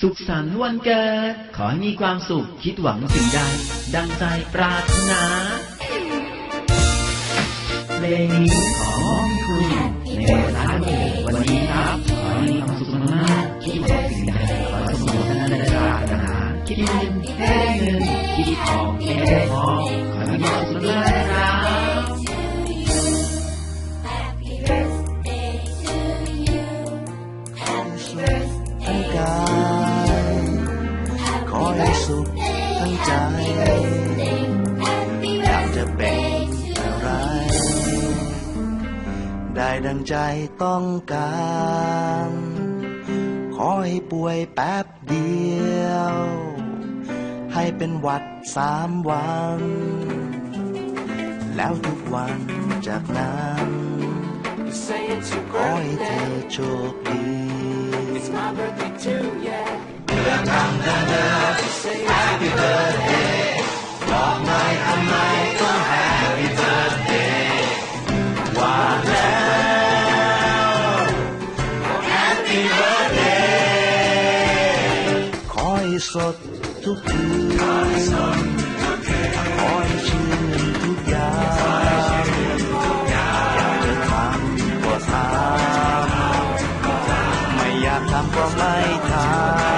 สุขสันต์วันเกิด ขอให้มีความสุขคิดหวังสิ่งใด ดังใจปรารถนาเพลงนี้ขอมอบคุณในวันคล้ายวันวันนี้ครับ ขอให้มีความสุขมากๆคิดหวังสิ่งใดขอสมบูรณ์นั้นได้ปรารถนาคิดเงินให้ได้เงินคิดทองให้ได้ทองขอให้มีความสุขมาก ด้ดังใจต้องการ ขอให้ป่วยแป๊บเดียว ให้เป็นหวัดสามวัน แล้วทุกวันจากนั้นขอให้เธอโชคดีขอให้ สดทุกคืนขอให้ชื่นทุกอย่างอยากจะทำก็ทำไม่อยากทำก็ไม่ทำ